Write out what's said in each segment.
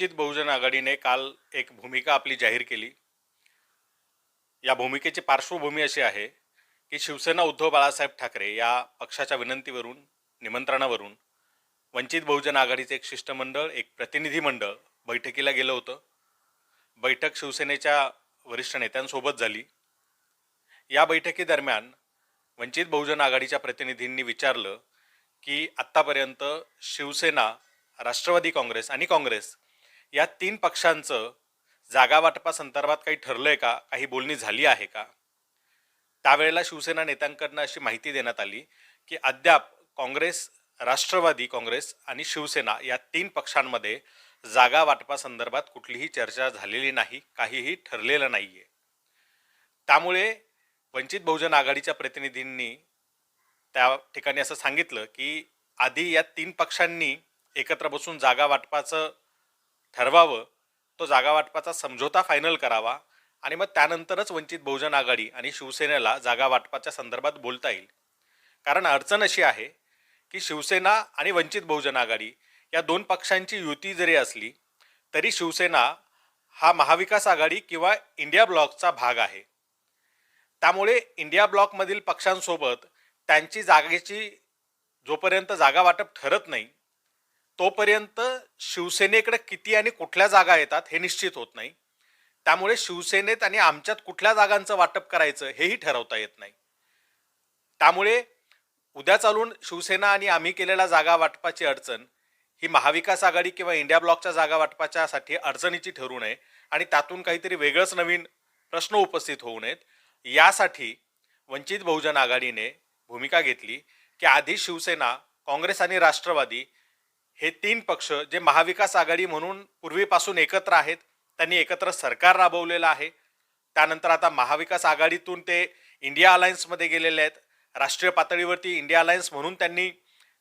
वंचित बहुजन आघाडीने काल एक भूमिका आपली जाहीर केली. या भूमिकेची पार्श्वभूमी अशी आहे की शिवसेना उद्धव बाळासाहेब ठाकरे या पक्षाच्या विनंतीवरून निमंत्रणावरून वंचित बहुजन आघाडीचे एक शिष्टमंडळ एक प्रतिनिधी मंडळ बैठकीला गेलं होतं. बैठक शिवसेनेच्या वरिष्ठ नेत्यांसोबत झाली. या बैठकीदरम्यान वंचित बहुजन आघाडीच्या प्रतिनिधींनी विचारलं की आत्तापर्यंत शिवसेना राष्ट्रवादी काँग्रेस आणि काँग्रेस या तीन पक्षांचं जागा वाटपासंदर्भात काही ठरलंय का? काही बोलणी झाली आहे का? त्यावेळेला शिवसेना नेत्यांकडनं अशी माहिती देण्यात आली की अद्याप काँग्रेस राष्ट्रवादी काँग्रेस आणि शिवसेना या तीन पक्षांमध्ये जागा वाटपासंदर्भात कुठलीही चर्चा झालेली नाही काहीही ठरलेलं नाही आहे त्यामुळे वंचित बहुजन आघाडीच्या प्रतिनिधींनी त्या ठिकाणी असं सांगितलं की आधी या तीन पक्षांनी एकत्र बसून जागा वाटपाचं ठरवावं तो जागावाटपाचा समझोता फायनल करावा आणि मग त्यानंतरच वंचित बहुजन आघाडी आणि शिवसेनेला जागा वाटपाच्या संदर्भात बोलता येईल. कारण अडचण अशी आहे की शिवसेना आणि वंचित बहुजन आघाडी या दोन पक्षांची युती जरी असली तरी शिवसेना हा महाविकास आघाडी किंवा इंडिया ब्लॉकचा भाग आहे. त्यामुळे इंडिया ब्लॉकमधील पक्षांसोबत त्यांची जागेची जोपर्यंत जागा वाटप ठरत नाही तोपर्यंत शिवसेनेकडे किती आणि कुठल्या जागा येतात हे निश्चित होत नाही. त्यामुळे शिवसेनेत आणि आमच्यात कुठल्या जागांचं वाटप करायचं हेही ठरवता येत नाही. त्यामुळे उद्या चालून शिवसेना आणि आम्ही केलेल्या जागा वाटपाची अडचण ही महाविकास आघाडी किंवा इंडिया ब्लॉकच्या जागा वाटपाच्यासाठी अडचणीची ठरू नये आणि त्यातून काहीतरी वेगळंच नवीन प्रश्न उपस्थित होऊ नयेत. यासाठी वंचित बहुजन आघाडीने भूमिका घेतली की आधी शिवसेना काँग्रेस आणि राष्ट्रवादी हे तीन पक्ष जे महाविकास आघाडी म्हणून पूर्वीपासून एकत्र आहेत त्यांनी एकत्र सरकार राबवलेलं आहे. त्यानंतर आता महाविकास आघाडीतून ते इंडिया अलायन्समध्ये गेलेले आहेत. राष्ट्रीय पातळीवरती इंडिया अलायन्स म्हणून त्यांनी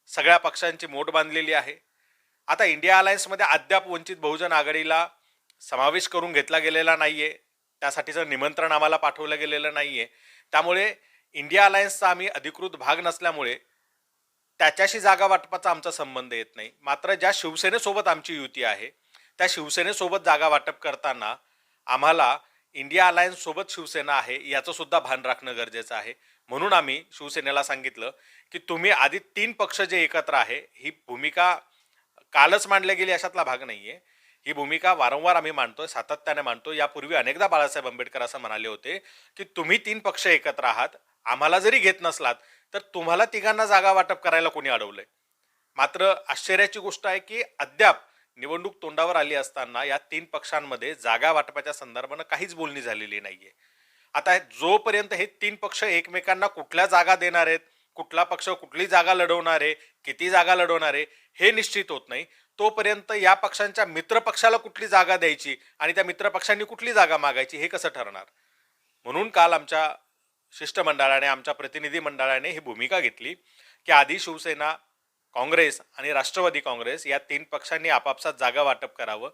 सगळ्या पक्षांची मोठ बांधलेली आहे. आता इंडिया अलायन्समध्ये अद्याप वंचित बहुजन आघाडीला समावेश करून घेतला गेलेला नाही आहे त्यासाठीचं निमंत्रण आम्हाला पाठवलं गेलेलं नाही आहे त्यामुळे इंडिया अलायन्सचा आम्ही अधिकृत भाग नसल्यामुळे त्याच्याशी जागा वाटपाचा आमचा संबंध येत नाही. मात्र ज्या शिवसेनेसोबत आमची युती आहे त्या शिवसेनेसोबत जागा वाटप करताना आम्हाला इंडिया अलायन्ससोबत शिवसेना आहे याचं सुद्धा भान राखणं गरजेचं आहे. म्हणून आम्ही शिवसेनेला सांगितलं की तुम्ही आधी तीन पक्ष जे एकत्र आहे ही भूमिका कालच मांडली गेली अशातला भाग नाही आहे ही भूमिका वारंवार आम्ही मांडतोय सातत्याने मांडतो यापूर्वी अनेकदा बाळासाहेब आंबेडकर असं म्हणाले होते की तुम्ही तीन पक्ष एकत्र आहात आम्हाला जरी घेत नसलात तर तुम्हाला तिघांना जागा वाटप करायला कोणी अडवलंय. मात्र आश्चर्याची गोष्ट आहे की अद्याप निवडणूक तोंडावर आली असताना या तीन पक्षांमध्ये जागा वाटपाच्या संदर्भानं काहीच बोलणी झालेली नाहीये. आता जोपर्यंत हे तीन पक्ष एकमेकांना कुठल्या जागा देणार आहेत कुठला पक्ष कुठली जागा लढवणार आहे किती जागा लढवणार आहे हे निश्चित होत नाही. तोपर्यंत या पक्षांच्या मित्रपक्षाला कुठली जागा द्यायची आणि त्या मित्रपक्षांनी कुठली जागा मागायची हे कसं ठरणार? म्हणून काल आमच्या शिष्टमंडळाने आमच्या प्रतिनिधी मंडळाने ही भूमिका घेतली की आधी शिवसेना काँग्रेस आणि राष्ट्रवादी काँग्रेस या तीन पक्षांनी आपापसात जागा वाटप करावं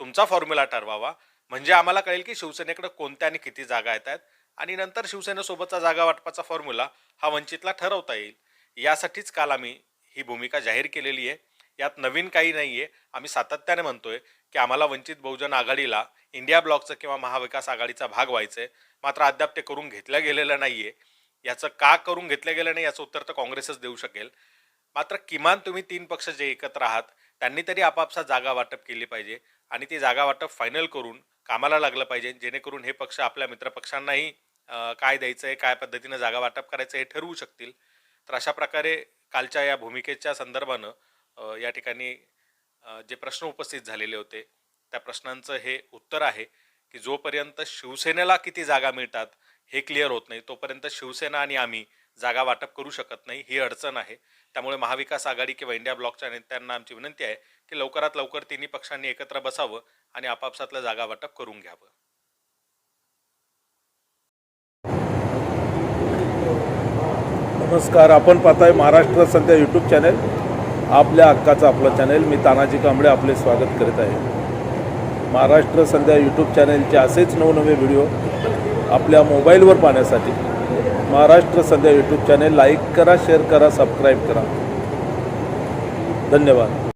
तुमचा फॉर्म्युला ठरवावा. म्हणजे आम्हाला कळेल की शिवसेनेकडे कोणत्या आणि किती जागा येत आहेत आणि नंतर शिवसेनेसोबतचा जागा वाटपाचा फॉर्म्युला हा वंचितला ठरवता येईल. यासाठीच काल आम्ही ही भूमिका जाहीर केलेली आहे. यात नवीन काही नाही आहे आम्ही सातत्याने म्हणतोय की आम्हाला वंचित बहुजन आघाडीला इंडिया ब्लॉकचं किंवा महाविकास आघाडीचा भाग व्हायचं आहे मात्र अद्याप ते करून घेतलं गेलेलं नाही आहे याचं का करून घेतलं गेलं नाही याचं उत्तर तर काँग्रेसच देऊ शकेल. मात्र किमान तुम्ही तीन पक्ष जे एकत्र आहात त्यांनी तरी आपापसात जागा वाटप केली पाहिजे आणि ती जागा वाटप फायनल करून कामाला लागलं पाहिजे. जेणेकरून हे पक्ष आपल्या मित्रपक्षांनाही काय द्यायचं आहे काय पद्धतीनं जागा वाटप करायचं हे ठरवू शकतील. तर अशा प्रकारे कालच्या या भूमिकेच्या संदर्भानं या ठिकाणी जे प्रश्न उपस्थित झालेले होते त्या प्रश्नांचं हे उत्तर आहे की जोपर्यंत शिवसेनेला किती जागा मिळतात हे क्लिअर होत नाही. तोपर्यंत शिवसेना आणि आम्ही जागा वाटप करू शकत नाही ही अडचण आहे. त्यामुळे महाविकास आघाडी किंवा इंडिया ब्लॉकच्या नेत्यांना आमची विनंती आहे की लवकरात लवकर तिन्ही पक्षांनी एकत्र बसावं आणि आपापसातलं जागा वाटप करून घ्यावं. नमस्कार. आपण पाहताय महाराष्ट्र सध्या यूट्यूब चॅनल आपल्या हक्काचं आपलं चॅनेल मी तानाजी कांबळे आपले स्वागत करत आहे. महाराष्ट्र सध्या यूट्यूब चॅनेलचे असेच नवनवे व्हिडिओ आपल्या मोबाईलवर पाहण्यासाठी. महाराष्ट्र सध्या यूट्यूब चॅनेल लाईक करा शेअर करा सबस्क्राईब करा. धन्यवाद.